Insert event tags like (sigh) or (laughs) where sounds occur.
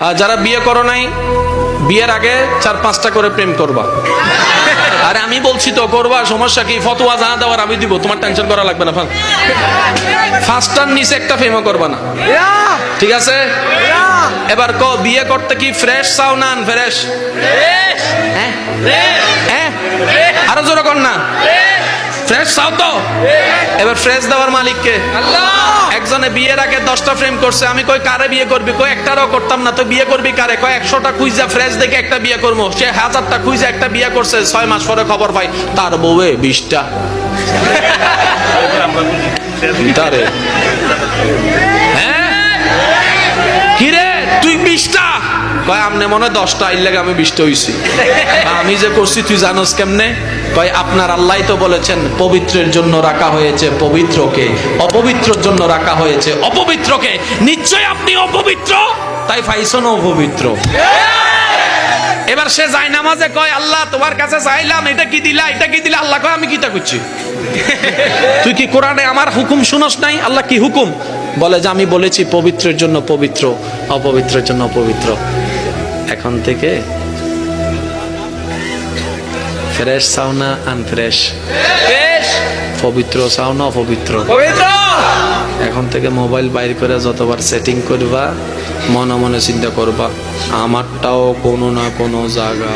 আর যারা বিয়ে করো নাই বিয়ের আগে চার পাঁচটা করে প্রেম করবা। আরে আমি বলছি তো করবা সমস্যা কি? ফতোয়া যা দেওয়ার আমি দিব তোমার টেনশন করা লাগবে না ফার্স্টার নিচে একটা প্রেমও করবা না। ঠিক আছে? এবার ক বিয়ে করতে কি ফ্রেশ চাও না ফ্রেশ হ্যাঁ? হ্যাঁ? আরও জোরে কর না। ফ্রেশ চাও তো? এবার ফ্রেশ দেওয়ার মালিককে। একজনে বিয়ের আগে দশটা ফ্রেম করছে আমি কই কারে বিয়ে করবি? কই একটারও করতাম না তো বিয়ে করবি কারে? কয় একশোটা খুঁজা ফ্রেশ দেখে একটা বিয়ে করব। সে হাজারটা খুঁজা একটা বিয়ে করছে ছয় মাস পরে খবর পাই তার বউয়ে বিশটা। তারে। হ্যাঁ? কিরে তুই বিশটা? কয় আমনে মনে হয় দশটা আইল লাগে আমি বিশটা হইছি। আমি যে করছি তুই জানোস কেমনে? কয় আপনার আল্লাহ তো বলেছেন, পবিত্রের জন্য রাখা হয়েছে পবিত্রকে, অপবিত্রর জন্য রাখা হয়েছে অপবিত্রকে। নিশ্চয় আপনি অপবিত্র? তাই ফাইসন অপবিত্র এবার সে যায় নামাজে কয়, আল্লাহ, তোমার কাছে চাইলাম, এটা কি দিলা, এটা কি দিলা? আল্লাহ কয়, আমি কিতা করছি? (laughs) তুই কি কোরআনে আমার হুকুম শুনস নাই? আল্লাহ কি হুকুম? বলে যে, আমি বলেছি পবিত্রের জন্য পবিত্র, অপবিত্রের জন্য অপবিত্র এখন থেকে ফ্রেশ চাও না আনফ্রেশ পবিত্র সাউনা না পবিত্র? এখন থেকে মোবাইল বাইর করে যতবার সেটিং করবা মনে মনে চিন্তা করবা আমারটাও কোনো না কোনো জায়গা